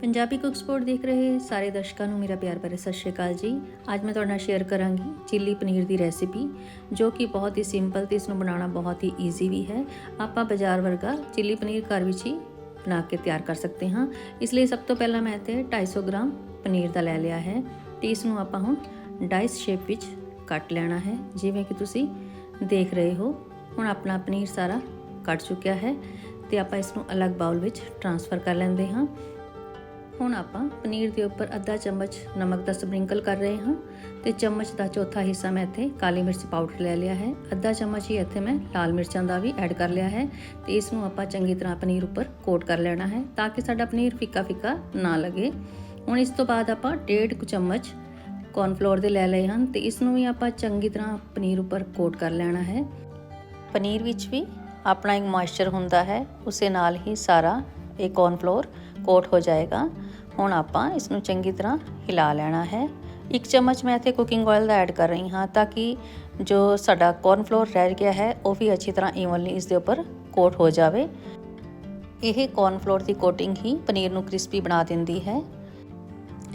Punjabi cook support ਦੇਖ ਰਹੇ ਸਾਰੇ ਦਰਸ਼ਕਾਂ ਨੂੰ ਮੇਰਾ ਪਿਆਰ ਭਰੇ ਸਤਿ ਸ਼੍ਰੀ ਅਕਾਲ ਜੀ। ਅੱਜ ਮੈਂ ਤੁਹਾਡੇ ਨਾਲ ਸ਼ੇਅਰ ਕਰਾਂਗੀ ਚਿੱਲੀ ਪਨੀਰ ਦੀ ਰੈਸਿਪੀ ਜੋ ਕਿ ਬਹੁਤ ਹੀ ਸਿੰਪਲ ਤੇ ਇਸ ਨੂੰ ਬਣਾਉਣਾ ਬਹੁਤ ਹੀ ਈਜ਼ੀ ਵੀ ਹੈ। ਆਪਾਂ ਬਾਜ਼ਾਰ ਵਰਗਾ ਚਿੱਲੀ ਪਨੀਰ ਘਰ ਵਿੱਚ ਹੀ ਬਣਾ ਕੇ ਤਿਆਰ ਕਰ ਸਕਦੇ ਹਾਂ। ਇਸ ਲਈ ਸਭ ਤੋਂ ਪਹਿਲਾਂ ਮੈਂ ਇੱਥੇ 250 ਗ੍ਰਾਮ ਪਨੀਰ ਦਾ ਲੈ ਲਿਆ ਹੈ ਤੇ ਇਸ ਨੂੰ ਆਪਾਂ ਹੁਣ ਡਾਈਸ ਸ਼ੇਪ ਵਿੱਚ ਕੱਟ ਲੈਣਾ ਹੈ। ਜਿਵੇਂ ਕਿ ਤੁਸੀਂ ਦੇਖ ਰਹੇ ਹੋ, ਹੁਣ ਆਪਣਾ ਪਨੀਰ ਸਾਰਾ ਕੱਟ ਚੁੱਕਿਆ ਹੈ ਤੇ ਆਪਾਂ ਇਸ ਨੂੰ ਅਲੱਗ ਬਾਉਲ ਵਿੱਚ ਟਰਾਂਸਫਰ ਕਰ ਲੈਂਦੇ ਹਾਂ। ਹੁਣ ਆਪਾਂ ਪਨੀਰ ਦੇ ਉੱਪਰ ਅੱਧਾ ਚਮਚ ਨਮਕ ਦਾ ਸਪ੍ਰਿੰਕਲ ਕਰ ਰਹੇ ਹਾਂ ਤੇ ਚਮਚ ਦਾ ਚੌਥਾ ਹਿੱਸਾ ਮੈਂ ਇੱਥੇ ਕਾਲੀ ਮਿਰਚ ਪਾਊਡਰ ਲੈ ਲਿਆ ਹੈ। ਅੱਧਾ ਚਮਚ ਹੀ ਇੱਥੇ ਮੈਂ ਲਾਲ ਮਿਰਚਾਂ ਦਾ ਵੀ ਐਡ ਕਰ ਲਿਆ ਹੈ ਤੇ ਇਸ ਨੂੰ ਆਪਾਂ ਚੰਗੀ ਤਰ੍ਹਾਂ ਪਨੀਰ ਉੱਪਰ ਕੋਟ ਕਰ ਲੈਣਾ ਹੈ ਤਾਂ ਕਿ ਸਾਡਾ ਪਨੀਰ ਫਿੱਕਾ ਫਿੱਕਾ ਨਾ ਲੱਗੇ। ਹੁਣ ਇਸ ਤੋਂ ਬਾਅਦ ਆਪਾਂ ਡੇਢ ਕੁ ਚਮਚ ਕੌਰਨਫਲੋਰ ਦੇ ਲੈ ਲਏ ਹਨ ਤੇ ਇਸ ਨੂੰ ਵੀ ਆਪਾਂ ਚੰਗੀ ਤਰ੍ਹਾਂ ਪਨੀਰ ਉੱਪਰ ਕੋਟ ਕਰ ਲੈਣਾ ਹੈ। ਪਨੀਰ ਵਿੱਚ ਵੀ ਆਪਣਾ ਇੱਕ ਮੋਇਸਚਰ ਹੁੰਦਾ ਹੈ, ਉਸੇ ਨਾਲ ਹੀ ਸਾਰਾ ਇਹ ਕੌਰਨਫਲੋਰ ਕੋਟ ਹੋ ਜਾਏਗਾ। ਹੁਣ ਆਪਾਂ ਇਸ ਨੂੰ ਚੰਗੀ ਤਰ੍ਹਾਂ ਹਿਲਾ ਲੈਣਾ ਹੈ। ਇੱਕ ਚਮਚ ਮੈਂ ਇੱਥੇ ਕੁਕਿੰਗ ਆਇਲ ਦਾ ਐਡ ਕਰ ਰਹੀ ਹਾਂ ਤਾਂ ਕਿ ਜੋ ਸਾਡਾ ਕੌਰਨਫਲੋਰ ਰਹਿ ਗਿਆ ਹੈ, ਉਹ ਵੀ ਅੱਛੀ ਤਰ੍ਹਾਂ ਈਵਨਲੀ ਇਸ ਦੇ ਉੱਪਰ ਕੋਟ ਹੋ ਜਾਵੇ। ਇਹ ਕੌਰਨਫਲੋਰ ਦੀ ਕੋਟਿੰਗ ਹੀ ਪਨੀਰ ਨੂੰ ਕ੍ਰਿਸਪੀ ਬਣਾ ਦਿੰਦੀ ਹੈ।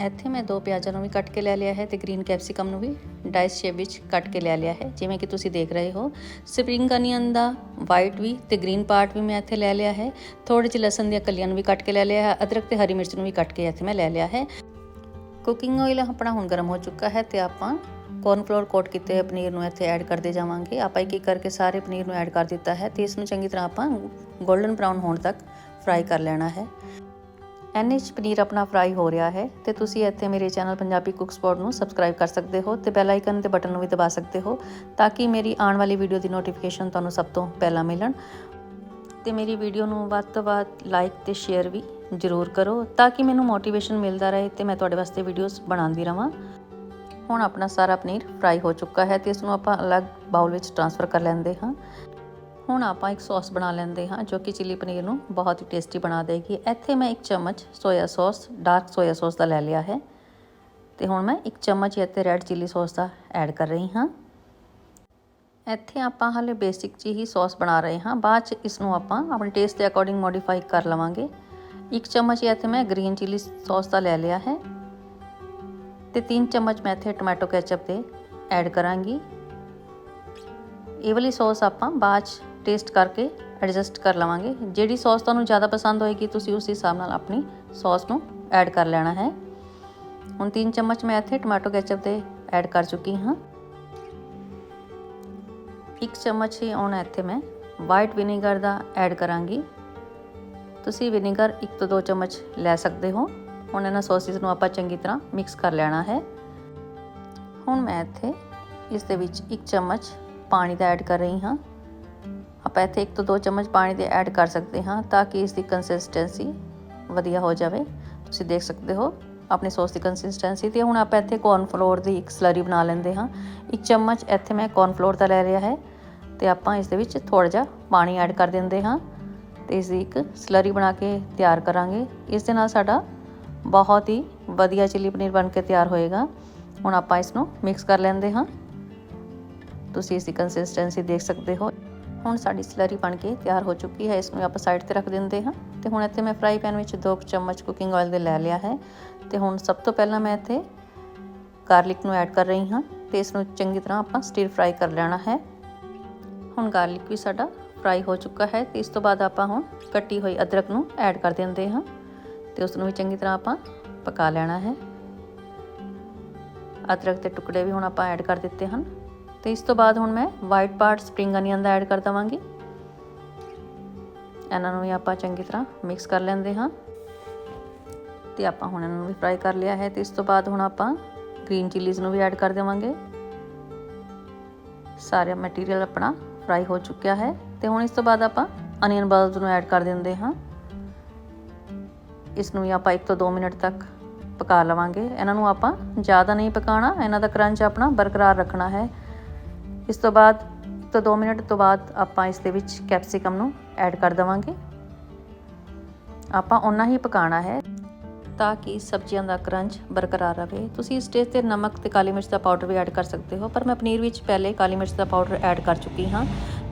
ਇੱਥੇ ਮੈਂ ਦੋ ਪਿਆਜ਼ਾਂ ਨੂੰ ਵੀ ਕੱਟ ਕੇ ਲੈ ਲਿਆ ਹੈ ਤੇ ਗ੍ਰੀਨ ਕੈਪਸਿਕਮ ਨੂੰ ਵੀ ਡਾਈਸ ਸ਼ੇਪ ਵਿੱਚ ਕੱਟ ਕੇ ਲੈ ਲਿਆ ਹੈ, ਜਿਵੇਂ ਕਿ ਤੁਸੀਂ ਦੇਖ ਰਹੇ ਹੋ। ਸਪਰਿੰਗ ਅਨੀਅਨ ਦਾ ਵਾਈਟ ਵੀ ਤੇ ਗ੍ਰੀਨ ਪਾਰਟ ਵੀ ਮੈਂ ਇੱਥੇ ਲੈ ਲਿਆ ਹੈ। ਥੋੜੇ ਜਿਹੇ ਲਸਣ ਦੀਆਂ ਕਲੀਆਂ ਨੂੰ ਵੀ ਕੱਟ ਕੇ ਲੈ ਲਿਆ ਹੈ, ਅਦਰਕ ਤੇ ਹਰੀ ਮਿਰਚ ਨੂੰ ਵੀ ਕੱਟ ਕੇ ਇੱਥੇ ਮੈਂ ਲੈ ਲਿਆ ਹੈ। ਕੁਕਿੰਗ ਆਇਲ ਆਪਣਾ ਹੁਣ ਗਰਮ ਹੋ ਚੁੱਕਾ ਹੈ ਤੇ ਆਪਾਂ ਕੋਰਨਫਲੋਰ ਕੋਟ ਕੀਤੇ ਹੋਏ ਪਨੀਰ ਨੂੰ ਇੱਥੇ ਐਡ ਕਰਦੇ ਜਾਵਾਂਗੇ। ਆਪਾਂ ਇੱਕ ਇੱਕ ਕਰਕੇ ਸਾਰੇ ਪਨੀਰ ਨੂੰ ਐਡ ਕਰ ਦਿੱਤਾ ਹੈ ਤੇ ਇਸ ਨੂੰ ਚੰਗੀ ਤਰ੍ਹਾਂ ਆਪਾਂ 골ਡਨ ਬ੍ਰਾਊਨ ਹੋਣ ਤੱਕ ਫਰਾਈ ਕਰ ਲੈਣਾ ਹੈ। ਐਨੇ ਚ ਪਨੀਰ ਆਪਣਾ ਫਰਾਈ ਹੋ ਰਿਹਾ ਹੈ ਤੇ ਤੁਸੀਂ ਇੱਥੇ ਮੇਰੇ ਚੈਨਲ ਪੰਜਾਬੀ ਕੁੱਕ ਸਪੌਟ ਨੂੰ ਸਬਸਕ੍ਰਾਈਬ ਕਰ ਸਕਦੇ ਹੋ ਤੇ ਬੈਲ ਆਈਕਨ ਤੇ ਬਟਨ ਨੂੰ ਵੀ ਦਬਾ ਸਕਦੇ ਹੋ ਤਾਂ ਕਿ ਮੇਰੀ ਆਉਣ ਵਾਲੀ ਵੀਡੀਓ ਦੀ ਨੋਟੀਫਿਕੇਸ਼ਨ ਤੁਹਾਨੂੰ ਸਭ ਤੋਂ ਪਹਿਲਾਂ ਮਿਲਣ। ਤੇ ਮੇਰੀ ਵੀਡੀਓ ਨੂੰ ਵੱਧ ਤੋਂ ਵੱਧ ਲਾਈਕ ਤੇ ਸ਼ੇਅਰ ਵੀ ਜ਼ਰੂਰ ਕਰੋ ਤਾਂ ਕਿ ਮੈਨੂੰ ਮੋਟੀਵੇਸ਼ਨ ਮਿਲਦਾ ਰਹੇ ਤੇ ਮੈਂ ਤੁਹਾਡੇ ਵਾਸਤੇ ਵੀਡੀਓਜ਼ ਬਣਾਉਂਦੀ ਰਵਾਂ। ਹੁਣ ਆਪਣਾ ਸਾਰਾ ਪਨੀਰ ਫਰਾਈ ਹੋ ਚੁੱਕਾ ਹੈ ਤੇ ਇਸ ਨੂੰ ਆਪਾਂ ਅਲੱਗ ਬਾਉਲ ਵਿੱਚ ਟ੍ਰਾਂਸਫਰ ਕਰ ਲੈਂਦੇ ਹਾਂ। ਹੁਣ ਆਪਾਂ ਇੱਕ ਸੌਸ ਬਣਾ ਲੈਂਦੇ ਹਾਂ, ਜੋ ਕਿ ਚਿੱਲੀ ਪਨੀਰ ਨੂੰ ਬਹੁਤ ਹੀ ਟੇਸਟੀ ਬਣਾ ਦੇਗੀ। ਇੱਥੇ ਮੈਂ ਇੱਕ ਚਮਚ soya sauce, dark soya sauce ਦਾ ਲੈ ਲਿਆ ਹੈ। ਤੇ ਹੁਣ ਮੈਂ ਇੱਕ ਚਮਚ ਇੱਥੇ ਰੈੱਡ ਚਿੱਲੀ ਸੌਸ ਦਾ ਐਡ ਕਰ ਰਹੀ ਹਾਂ। ਇੱਥੇ ਆਪਾਂ ਹਾਲੇ ਬੇਸਿਕ ਜੀ ਹੀ ਸੌਸ ਬਣਾ ਰਹੇ ਹਾਂ। ਬਾਅਦ ਚ ਇਸ ਨੂੰ ਆਪਾਂ ਆਪਣੇ ਟੇਸਟ ਦੇ ਅਕੋਰਡਿੰਗ ਮੋਡੀਫਾਈ ਕਰ ਲਵਾਂਗੇ। ਇੱਕ ਚਮਚ ਇੱਥੇ ਮੈਂ ਗ੍ਰੀਨ ਚਿੱਲੀ ਸੌਸ ਦਾ ਲੈ ਲਿਆ ਹੈ। ਤੇ 3 ਚਮਚ ਮੈਂ ਇੱਥੇ ਟੋਮੈਟੋ ਕੈਚਅਪ ਦੇ ਐਡ ਕਰਾਂਗੀ। ਇਹ ਵਾਲੀ ਸੌਸ ਆਪਾਂ ਬਾਅਦ ਚ ਟੇਸਟ ਕਰਕੇ ਐਡਜਸਟ ਕਰ ਲਵਾਂਗੇ। ਜਿਹੜੀ ਸੌਸ ਤੁਹਾਨੂੰ ਜ਼ਿਆਦਾ ਪਸੰਦ ਹੋਏਗੀ, ਤੁਸੀਂ ਉਸ ਹਿਸਾਬ ਨਾਲ ਆਪਣੀ ਸੌਸ ਨੂੰ ਐਡ ਕਰ ਲੈਣਾ ਹੈ। ਹੁਣ 3 ਚਮਚ ਮੈਂ ਇੱਥੇ ਟਮਾਟੋ ਕੈਚਅਪ ਦੇ ਐਡ ਕਰ ਚੁੱਕੀ ਹਾਂ। ਇੱਕ ਚਮਚ ਹੀ ਹੁਣ ਇੱਥੇ ਮੈਂ ਵਾਈਟ ਵਿਨੇਗਰ ਦਾ ਐਡ ਕਰਾਂਗੀ। ਤੁਸੀਂ ਵਿਨੀਗਰ ਇੱਕ ਤੋਂ ਦੋ ਚਮਚ ਲੈ ਸਕਦੇ ਹੋ। ਹੁਣ ਇਹਨਾਂ ਸੌਸਿਸ ਨੂੰ ਆਪਾਂ ਚੰਗੀ ਤਰ੍ਹਾਂ ਮਿਕਸ ਕਰ ਲੈਣਾ ਹੈ। ਹੁਣ ਮੈਂ ਇੱਥੇ ਇਸ ਦੇ ਵਿੱਚ ਇੱਕ ਚਮਚ ਪਾਣੀ ਦਾ ਐਡ ਕਰ ਰਹੀ ਹਾਂ। ਆਪਾਂ ਇੱਥੇ ਇੱਕ ਤੋਂ ਦੋ ਚਮਚ ਪਾਣੀ ਦੇ ਐਡ ਕਰ ਸਕਦੇ ਹਾਂ ਤਾਂ ਕਿ ਇਸ ਦੀ ਕੰਸਿਸਟੈਂਸੀ ਵਧੀਆ ਹੋ ਜਾਵੇ। ਤੁਸੀਂ ਦੇਖ ਸਕਦੇ ਹੋ ਆਪਣੀ ਸੌਸ ਦੀ ਕੰਸਿਸਟੈਂਸੀ ਤੇ ਹੁਣ ਆਪਾਂ ਇੱਥੇ ਕੌਰਨਫਲੋਰ ਦੀ ਇੱਕ ਸਲਰੀ ਬਣਾ ਲੈਂਦੇ ਹਾਂ। ਇੱਕ ਚਮਚ ਇੱਥੇ ਮੈਂ ਕੌਰਨਫਲੋਰ ਦਾ ਲੈ ਲਿਆ ਹੈ ਤੇ ਆਪਾਂ ਇਸ ਦੇ ਵਿੱਚ ਥੋੜਾ ਜਿਹਾ ਪਾਣੀ ਐਡ ਕਰ ਦਿੰਦੇ ਹਾਂ ਤੇ ਇਸ ਦੀ ਇੱਕ ਸਲਰੀ ਬਣਾ ਕੇ ਤਿਆਰ ਕਰਾਂਗੇ। ਇਸ ਦੇ ਨਾਲ ਸਾਡਾ ਬਹੁਤ ਹੀ ਵਧੀਆ ਚਿੱਲੀ ਪਨੀਰ ਬਣ ਕੇ ਤਿਆਰ ਹੋਏਗਾ। ਹੁਣ ਆਪਾਂ ਇਸ ਨੂੰ ਮਿਕਸ ਕਰ ਲੈਂਦੇ ਹਾਂ। ਤੁਸੀਂ ਇਸ ਦੀ ਕੰਸਿਸਟੈਂਸੀ ਦੇਖ ਸਕਦੇ ਹੋ। ਹੁਣ ਸਾਡੀ ਸਲਰੀ ਬਣ ਕੇ ਤਿਆਰ ਹੋ ਚੁੱਕੀ ਹੈ ਇਸ ਨੂੰ ਆਪਾਂ ਸਾਈਡ ਤੇ ਰੱਖ ਦਿੰਦੇ ਹਾਂ। ਤੇ ਹੁਣ ਇੱਥੇ ਮੈਂ ਫਰਾਈ ਪੈਨ ਵਿੱਚ 2 ਚਮਚ ਕੁਕਿੰਗ ਆਇਲ ਦੇ ਲੈ ਲਿਆ ਹੈ। ਤੇ ਹੁਣ ਸਭ ਤੋਂ ਪਹਿਲਾਂ ਮੈਂ ਇੱਥੇ ਗਾਰਲਿਕ ਨੂੰ ਐਡ ਕਰ ਰਹੀ ਹਾਂ ਤੇ ਇਸ ਨੂੰ ਚੰਗੀ ਤਰ੍ਹਾਂ ਆਪਾਂ ਸਟੀਰ ਫਰਾਈ ਕਰ ਲੈਣਾ ਹੈ। ਹੁਣ ਗਾਰਲਿਕ ਵੀ ਸਾਡਾ ਫਰਾਈ ਹੋ ਚੁੱਕਾ ਹੈ ਤੇ ਇਸ ਤੋਂ ਬਾਅਦ ਆਪਾਂ ਹੁਣ ਕੱਟੀ ਹੋਈ ਅਦਰਕ ਨੂੰ ਐਡ ਕਰ ਦਿੰਦੇ ਹਾਂ। ਤੇ ਉਸ ਨੂੰ ਵੀ ਚੰਗੀ ਤਰ੍ਹਾਂ ਆਪਾਂ ਪਕਾ ਲੈਣਾ ਹੈ। ਅਦਰਕ ਦੇ ਟੁਕੜੇ ਵੀ ਹੁਣ ਆਪਾਂ ਐਡ ਕਰ ਦਿੱਤੇ ਹਨ। ਤੇ ਇਸ ਤੋਂ ਬਾਅਦ ਹੁਣ ਮੈਂ ਵਾਈਟ ਪਾਰਟ ਸਪਰਿੰਗ ਅਨੀਅਨ ਦਾ ਐਡ ਕਰ ਦਵਾਂਗੀ। ਇਹਨਾਂ ਨੂੰ ਵੀ ਆਪਾਂ ਚੰਗੀ ਤਰ੍ਹਾਂ ਮਿਕਸ ਕਰ ਲੈਂਦੇ ਹਾਂ। ਤੇ ਆਪਾਂ ਹੁਣ ਇਹਨਾਂ ਨੂੰ ਵੀ ਫਰਾਈ ਕਰ ਲਿਆ ਹੈ ਤੇ ਇਸ ਤੋਂ ਬਾਅਦ ਹੁਣ ਆਪਾਂ ਗ੍ਰੀਨ ਚਿੱਲੀਜ਼ ਨੂੰ ਵੀ ਐਡ ਕਰ ਦੇਵਾਂਗੇ। ਸਾਰਾ ਮਟੀਰੀਅਲ ਆਪਣਾ ਫਰਾਈ ਹੋ ਚੁੱਕਿਆ ਹੈ ਤੇ ਹੁਣ ਇਸ ਤੋਂ ਬਾਅਦ ਆਪਾਂ ਅਨੀਅਨ ਬਲਸ ਨੂੰ ਐਡ ਕਰ ਦਿੰਦੇ ਹਾਂ। ਇਸ ਨੂੰ ਵੀ ਆਪਾਂ 1 ਤੋਂ 2 ਮਿੰਟ ਤੱਕ ਪਕਾ ਲਵਾਂਗੇ। ਇਹਨਾਂ ਨੂੰ ਆਪਾਂ ਜ਼ਿਆਦਾ ਨਹੀਂ ਪਕਾਉਣਾ, ਇਹਨਾਂ ਦਾ ਕਰੰਚ ਆਪਣਾ ਬਰਕਰਾਰ ਰੱਖਣਾ ਹੈ। ਇਸ ਤੋਂ ਬਾਅਦ, ਤੋਂ 2 ਮਿੰਟ ਤੋਂ ਬਾਅਦ ਆਪਾਂ ਇਸ ਦੇ ਵਿੱਚ ਕੈਪਸਿਕਮ ਨੂੰ ਐਡ ਕਰ ਦਵਾਂਗੇ। ਆਪਾਂ ਉਹਨਾਂ ਹੀ ਪਕਾਉਣਾ ਹੈ ਤਾਂ ਕਿ ਸਬਜ਼ੀਆਂ ਦਾ ਕਰੰਚ ਬਰਕਰਾਰ ਰਹੇ। ਤੁਸੀਂ ਇਸ ਸਟੇਜ ਤੇ ਨਮਕ ਤੇ ਕਾਲੀ ਮਿਰਚ ਦਾ ਪਾਊਡਰ ਵੀ ਐਡ ਕਰ ਸਕਦੇ ਹੋ, ਪਰ ਮੈਂ ਪਨੀਰ ਵਿੱਚ ਪਹਿਲੇ ਕਾਲੀ ਮਿਰਚ ਦਾ ਪਾਊਡਰ ਐਡ ਕਰ ਚੁੱਕੀ ਹਾਂ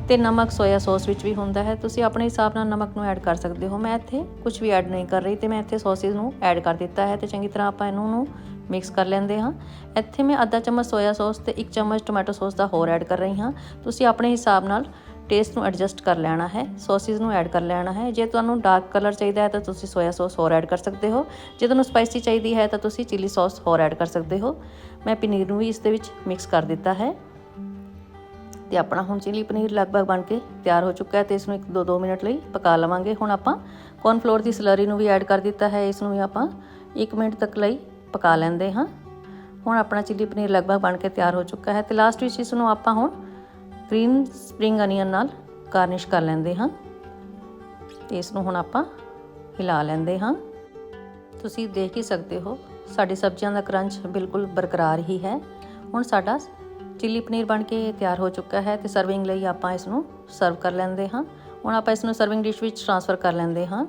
ਤੇ ਨਮਕ ਸੋਇਆ ਸੌਸ ਵਿੱਚ ਵੀ ਹੁੰਦਾ ਹੈ। ਤੁਸੀਂ ਆਪਣੇ ਹਿਸਾਬ ਨਾਲ ਨਮਕ ਨੂੰ ਐਡ ਕਰ ਸਕਦੇ ਹੋ। ਮੈਂ ਇੱਥੇ ਕੁਝ ਵੀ ਐਡ ਨਹੀਂ ਕਰ ਰਹੀ ਤੇ ਮੈਂ ਇੱਥੇ ਸੌਸਿਸ ਨੂੰ ਐਡ ਕਰ ਦਿੱਤਾ ਹੈ ਤੇ ਚੰਗੀ ਤਰ੍ਹਾਂ ਆਪਾਂ ਇਹਨੂੰ ਨੂੰ ਮਿਕਸ ਕਰ ਲੈਂਦੇ ਹਾਂ। ਇੱਥੇ ਮੈਂ ਅੱਧਾ ਚਮਚ ਸੋਇਆ ਸੌਸ ਤੇ 1 ਚਮਚ ਟੋਮੈਟੋ ਸੌਸ ਦਾ ਹੋਰ ਐਡ ਕਰ ਰਹੀ ਹਾਂ। ਤੁਸੀਂ ਆਪਣੇ ਹਿਸਾਬ ਨਾਲ ਟੇਸਟ ਨੂੰ ਐਡਜਸਟ ਕਰ ਲੈਣਾ ਹੈ। ਸੌਸਿਸ ਨੂੰ ਐਡ ਕਰ ਲੈਣਾ ਹੈ। ਜੇ ਤੁਹਾਨੂੰ ਡਾਰਕ ਕਲਰ ਚਾਹੀਦਾ ਹੈ ਤਾਂ ਤੁਸੀਂ ਸੋਇਆ ਸੌਸ ਹੋਰ ਐਡ ਕਰ ਸਕਦੇ ਹੋ। ਜੇ ਤੁਹਾਨੂੰ ਸਪਾਈਸੀ ਚਾਹੀਦੀ ਹੈ ਤਾਂ ਤੁਸੀਂ ਚਿਲੀ ਸੌਸ ਹੋਰ ਐਡ ਕਰ ਸਕਦੇ ਹੋ। ਮੈਂ ਪਨੀਰ ਨੂੰ ਵੀ ਇਸ ਦੇ ਵਿੱਚ ਮਿਕਸ ਕਰ ਦਿੱਤਾ ਹੈ। ਤੇ ਆਪਣਾ ਹੁਣ ਚਿਲੀ ਪਨੀਰ ਲਗਭਗ ਬਣ ਕੇ ਤਿਆਰ ਹੋ ਚੁੱਕਾ ਹੈ ਤੇ ਇਸ ਨੂੰ 1-2 ਮਿੰਟ ਲਈ ਪਕਾ ਲਵਾਂਗੇ। ਹੁਣ ਆਪਾਂ ਕੌਰਨਫਲੋਰ ਦੀ ਸਲਰੀ ਨੂੰ ਵੀ ਐਡ ਕਰ ਦਿੱਤਾ ਹੈ। ਇਸ ਨੂੰ ਵੀ ਆਪਾਂ 1 ਮਿੰਟ ਤੱਕ ਲਈ ਪਕਾ ਲੈਂਦੇ ਹਾਂ। ਹੁਣ ਆਪਣਾ ਚਿੱਲੀ ਪਨੀਰ ਲਗਭਗ ਬਣ ਕੇ ਤਿਆਰ ਹੋ ਚੁੱਕਾ ਹੈ ਤੇ ਲਾਸਟ ਵਿੱਚ ਇਸ ਨੂੰ ਆਪਾਂ ਹੁਣ ਗ੍ਰੀਨ ਸਪਰਿੰਗ ਅਨੀਅਨ ਨਾਲ ਗਾਰਨਿਸ਼ ਕਰ ਲੈਂਦੇ ਹਾਂ। ਤੇ ਇਸ ਨੂੰ ਹੁਣ ਆਪਾਂ ਹਿਲਾ ਲੈਂਦੇ ਹਾਂ। ਤੁਸੀਂ ਦੇਖ ਹੀ ਸਕਦੇ ਹੋ, ਸਾਡੀ ਸਬਜ਼ੀਆਂ ਦਾ ਕਰੰਚ ਬਿਲਕੁਲ ਬਰਕਰਾਰ ਹੀ ਹੈ। ਹੁਣ ਸਾਡਾ ਚਿੱਲੀ ਪਨੀਰ ਬਣ ਕੇ ਤਿਆਰ ਹੋ ਚੁੱਕਾ ਹੈ ਤੇ ਸਰਵਿੰਗ ਲਈ ਆਪਾਂ ਇਸ ਨੂੰ ਸਰਵ ਕਰ ਲੈਂਦੇ ਹਾਂ। ਹੁਣ ਆਪਾਂ ਇਸ ਨੂੰ ਸਰਵਿੰਗ ਡਿਸ਼ ਵਿੱਚ ਟ੍ਰਾਂਸਫਰ ਕਰ ਲੈਂਦੇ ਹਾਂ।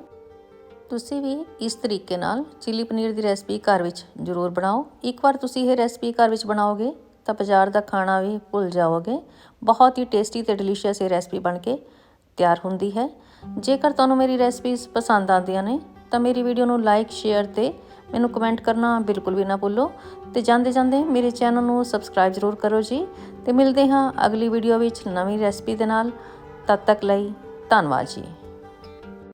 ਤੁਸੀਂ ਵੀ ਇਸ ਤਰੀਕੇ ਨਾਲ ਚਿੱਲੀ ਪਨੀਰ ਦੀ ਰੈਸਪੀ ਘਰ ਵਿੱਚ ਜ਼ਰੂਰ ਬਣਾਓ। ਇੱਕ ਵਾਰ ਤੁਸੀਂ ਇਹ ਰੈਸਪੀ ਘਰ ਵਿੱਚ ਬਣਾਓਗੇ ਤਾਂ ਬਾਜ਼ਾਰ ਦਾ ਖਾਣਾ ਵੀ ਭੁੱਲ ਜਾਓਗੇ। ਬਹੁਤ ਹੀ ਟੇਸਟੀ ਤੇ ਡਿਲੀਸ਼ੀਅਸ ਇਹ ਰੈਸਪੀ ਬਣ ਕੇ ਤਿਆਰ ਹੁੰਦੀ ਹੈ। ਜੇਕਰ ਤੁਹਾਨੂੰ ਮੇਰੀ ਰੈਸਪੀਜ਼ ਪਸੰਦ ਆਉਂਦੀਆਂ ਨੇ, ਤਾਂ ਮੇਰੀ ਵੀਡੀਓ ਨੂੰ ਲਾਈਕ, ਸ਼ੇਅਰ ਤੇ ਮੈਨੂੰ ਕਮੈਂਟ ਕਰਨਾ ਬਿਲਕੁਲ ਵੀ ਨਾ ਭੁੱਲੋ। ਤੇ ਜਾਂਦੇ ਜਾਂਦੇ ਮੇਰੇ ਚੈਨਲ ਨੂੰ ਸਬਸਕ੍ਰਾਈਬ ਜ਼ਰੂਰ ਕਰੋ ਜੀ। ਤੇ ਮਿਲਦੇ ਹਾਂ ਅਗਲੀ ਵੀਡੀਓ ਵਿੱਚ ਨਵੀਂ ਰੈਸਪੀ ਦੇ ਨਾਲ। ਤਦ ਤੱਕ ਲਈ ਧੰਨਵਾਦ ਜੀ।